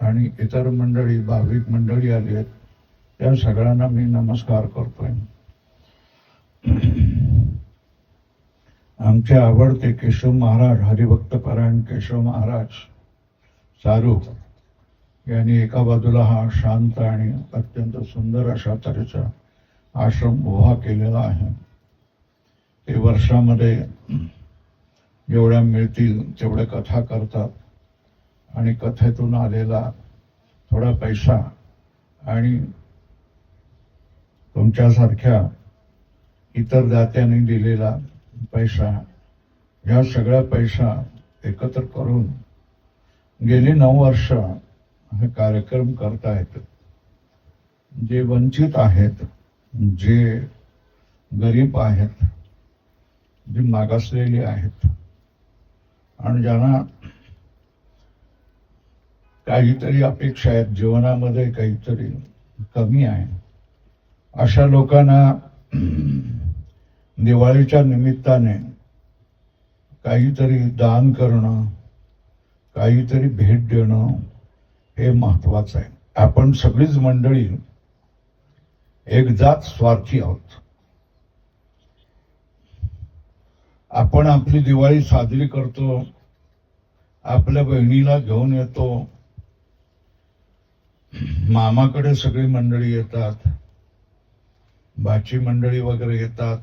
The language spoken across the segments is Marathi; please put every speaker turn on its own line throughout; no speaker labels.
आणि इतर मंडळी भाविक मंडळी आली आहेत त्या सगळ्यांना मी नमस्कार करतोय. आमचे आवडते केशव महाराज हरिभक्त परायण केशव महाराज चारू यांनी एका बाजूला हा शांत आणि अत्यंत सुंदर अशा तऱ्हेचा आश्रम उभा केलेला आहे. ते वर्षामध्ये जेवढ्या मिळतील तेवढ्या कथा करतात. आणि कथेतून आलेला थोडा पैसा आणि तुमच्यासारख्या इतर दात्यांनी दिलेला पैसा या सगळ्या पैसा एकत्र करून गेली नऊ वर्ष हे कार्यक्रम करतायत. जे वंचित आहेत जे गरीब आहेत जे मागासलेली आहेत आणि ज्यांना काहीतरी अपेक्षा आहेत. जीवनामध्ये काहीतरी कमी आहे. अशा लोकांना दिवाळीच्या निमित्ताने काहीतरी दान करणं काहीतरी भेट देणं हे महत्वाचं आहे. आपण सगळीच मंडळी एकदाच स्वार्थी आहोत. आपण आपली दिवाळी साजरी करतो आपल्या बहिणीला घेऊन येतो मामाकडे सगळी मंडळी येतात. बाची मंडळी वगैरे येतात.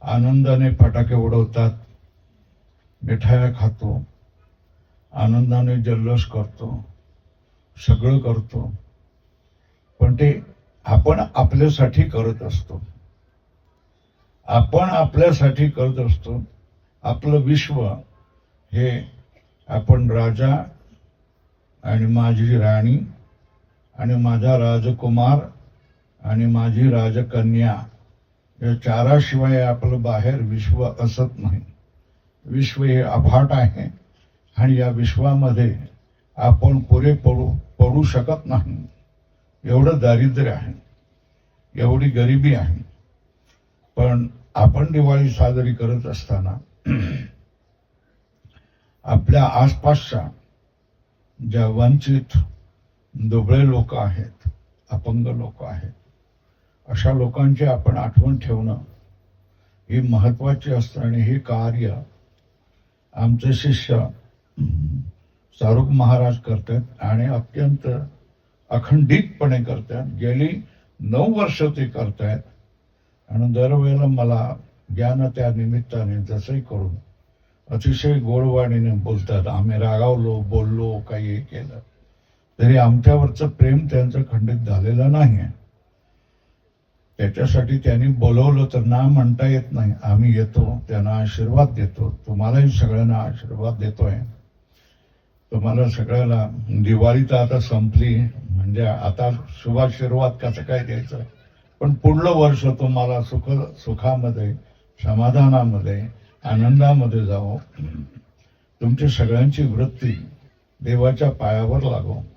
आनंदाने फटाके उडवतात. मिठाया खातो. आनंदाने जल्लोष करतो. सगळं करतो. पण ते आपण आपल्यासाठी करत असतो. आपण आपल्यासाठी करत असतो. आपलं विश्व हे आपण राजा आणि माझी राणी आणि माझा राजकुमार आणि माझी राजकन्या या चाराशिवाय आपलं बाहेर विश्व असत नाही. विश्व हे अफाट आहे आणि या विश्वामध्ये आपण पुरे पडू पडू शकत नाही. एवढं दारिद्र्य आहे. एवढी गरिबी आहे. पण आपण दिवाळी साजरी करत असताना आपल्या आसपासच्या ज्या वंचित दुबळे लोक आहेत अपंग लोक आहेत. अशा लोकांची आपण आठवण ठेवणं ही महत्वाची असतं आणि हे कार्य आमचे शिष्य शाहरुख महाराज करतात आणि अत्यंत अखंडितपणे करतात. गेली नऊ वर्ष ते करतायत आणि दरवेळेला मला ज्ञान त्या निमित्ताने जसंही करून अतिशय गोडवाणीने बोलतात. आम्ही रागावलो बोललो काही हे केलं. तरी आमच्यावरचं प्रेम त्यांचं खंडित झालेलं नाही आहे त्याच्यासाठी त्यांनी बोलवलं तर ना म्हणता येत नाही. आम्ही येतो त्यांना आशीर्वाद देतो. तुम्हालाही सगळ्यांना आशीर्वाद देतोय. तुम्हाला सगळ्याला दिवाळी तर आता संपली म्हणजे आता शुभाशीर्वाद कसं काय द्यायचं? पण पुढलं वर्ष तुम्हाला सुख सुखामध्ये समाधानामध्ये आनंदामध्ये जावो. तुमची सगळ्यांची वृत्ती देवाच्या पायावर लागो.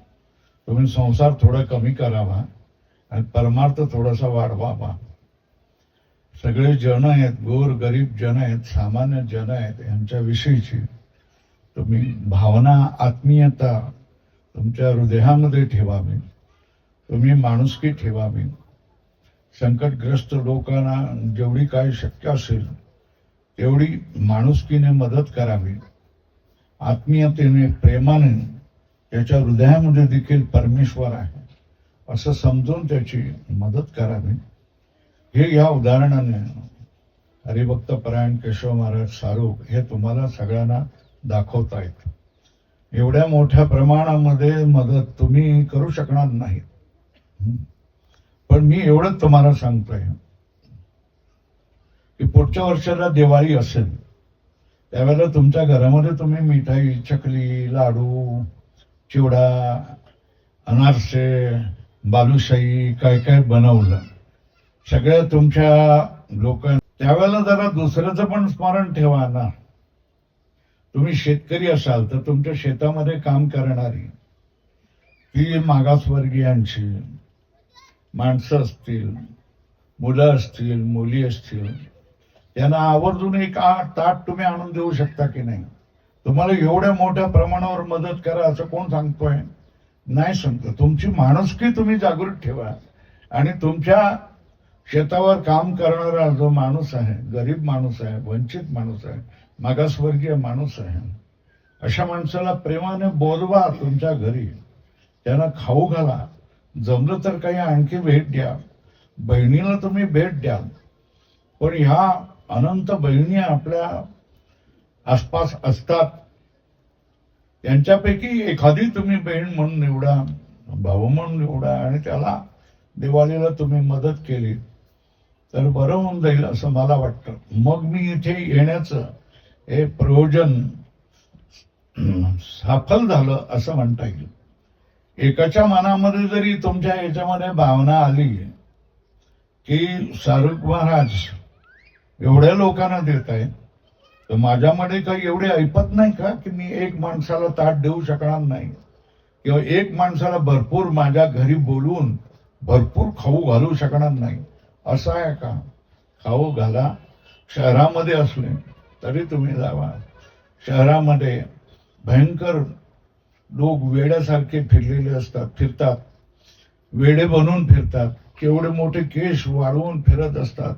तुम्ही संसार थोडा कमी करावा आणि परमार्थ थोडासा वाढवावा. सगळे जन आहेत गोर गरीब जन आहेत सामान्य जन आहेत यांच्याविषयीची तुम्ही भावना आत्मीयता तुमच्या हृदयामध्ये ठेवावी. तुम्ही माणुसकी ठेवावी. संकटग्रस्त लोकांना जेवढी काय शक्य असेल तेवढी माणुसकीने मदत करावी. आत्मीयतेने प्रेमाने त्याच्या हृदयामध्ये देखील परमेश्वर आहे. असं समजून त्याची मदत करावी. हे या उदाहरणाने हरिभक्त परायण केशव महाराज सारूक हे तुम्हाला सगळ्यांना दाखवता येत. एवढ्या मोठ्या प्रमाणामध्ये मदत तुम्ही करू शकणार नाहीत. पण मी एवढंच तुम्हाला सांगतोय. की पुढच्या वर्षाला दिवाळी असेल. त्यावेळेला तुमच्या घरामध्ये तुम्ही मिठाई चकली लाडू चिवडा अनारसे बालुशाही काय काय बनवलं. सगळ्या तुमच्या लोकां त्यावेळेला जरा दुसऱ्याचं पण स्मरण ठेवा ना. तुम्ही शेतकरी असाल तर तुमच्या शेतामध्ये काम करणारी ती मागासवर्गीयांची माणसं असतील मुलं असतील मुली असतील त्यांना आवर्जून एक ताट तुम्ही आणून देऊ शकता की नाही? तुम्हाला एवढ्या मोठ्या प्रमाणावर मदत करा असं कोण सांगतोय? नाही सांगतो. तुमची माणुसकी तुम्ही जागृत ठेवा. आणि तुमच्या शेतावर काम करणारा जो माणूस आहे गरीब माणूस आहे वंचित माणूस आहे मागासवर्गीय माणूस आहे अशा माणसाला प्रेमाने बोलवा तुमच्या घरी. त्यांना खाऊ घाला. जमलं तर काही आणखी भेट द्या. बहिणीला तुम्ही भेट द्या. पण ह्या अनंत बहिणी आपल्या आसपास असतात. त्यांच्यापैकी एखादी तुम्ही बहीण म्हणून निवडा भाऊ म्हणून निवडा आणि त्याला दिवाळीला तुम्ही मदत केली तर बरं होऊन जाईल असं मला वाटतं. मग मी इथे येण्याचं हे प्रयोजन सफल झालं असं म्हणता येईल. एकाच्या मनामध्ये जरी तुमच्या याच्यामध्ये भावना आली की शाहरुख महाराज एवढ्या लोकांना देत आहेत तर माझ्यामध्ये काही एवढे ऐपत नाही का की मी एक माणसाला ताट देऊ शकणार नाही? किंवा एक माणसाला भरपूर माझ्या घरी बोलवून भरपूर खाऊ घालू शकणार नाही? असं आहे का? खाऊ घाला. शहरामध्ये असले तरी तुम्ही जावा. शहरामध्ये भयंकर लोक वेड्यासारखे फिरलेले असतात फिरतात. वेडे बनून फिरतात. केवढे मोठे केश वाढवून फिरत असतात.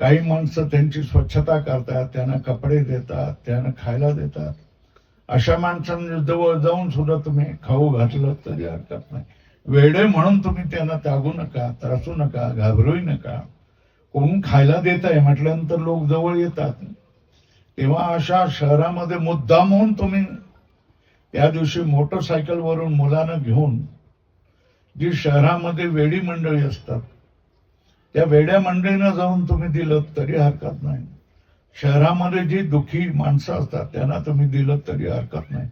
काही माणसं त्यांची स्वच्छता करतात त्यांना कपडे देतात त्यांना खायला देतात. अशा माणसांना जवळ जाऊन सुद्धा तुम्ही खाऊ घातलं तरी हरकत नाही. वेडे म्हणून तुम्ही त्यांना त्यागू नका त्रासू नका घाबरूही नका. कोण खायला देत आहे म्हटल्यानंतर लोक जवळ येतात. तेव्हा अशा शहरामध्ये मुद्दाम होऊन तुम्ही त्या दिवशी मोटरसायकलवरून मुलांना घेऊन जी शहरामध्ये वेडी मंडळी असतात त्या वेड्या मंडळीनं जाऊन तुम्ही दिलं तरी हरकत नाही. शहरामध्ये जी दुखी माणसं असतात त्यांना तुम्ही दिलं तरी हरकत नाही.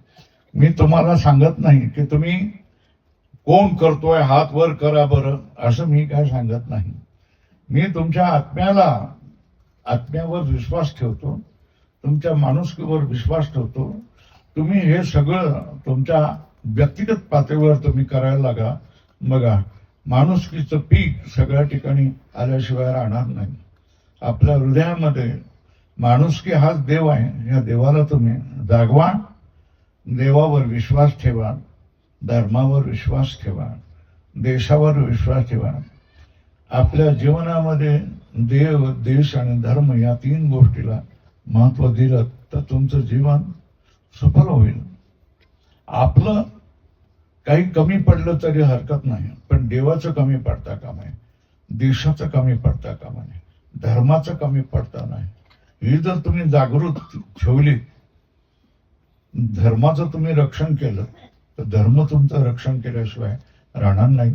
मी तुम्हाला सांगत नाही की तुम्ही कोण करतोय हात वर करा बरं असं मी काय सांगत नाही. मी तुमच्या आत्म्याला आत्म्यावर विश्वास ठेवतो तुमच्या माणुसकीवर विश्वास ठेवतो. तुम्ही हे सगळं तुमच्या व्यक्तिगत पातळीवर तुम्ही करायला लागा. बघा माणुसकीचं पीक सगळ्या ठिकाणी आल्याशिवाय राहणार नाही. आपल्या हृदयामध्ये माणुसकी हाच देव आहे. या देवाला तुम्ही जागवा. देवावर विश्वास ठेवा. धर्मावर विश्वास ठेवा. देशावर विश्वास ठेवा. आपल्या जीवनामध्ये देव देश आणि धर्म या तीन गोष्टीला महत्त्व दिलं तर तुमचं जीवन सफल होईल. आपलं काही कमी पडलं तरी हरकत नाही. पण देवाचं कमी पडता काम आहे देशाचं कमी पडता कामा नये धर्माचं कमी पडता नाही. ही जर तुम्ही जागृत ठेवली धर्माचं तुम्ही रक्षण केलं तर धर्म तुमचं रक्षण केल्याशिवाय राहणार नाही.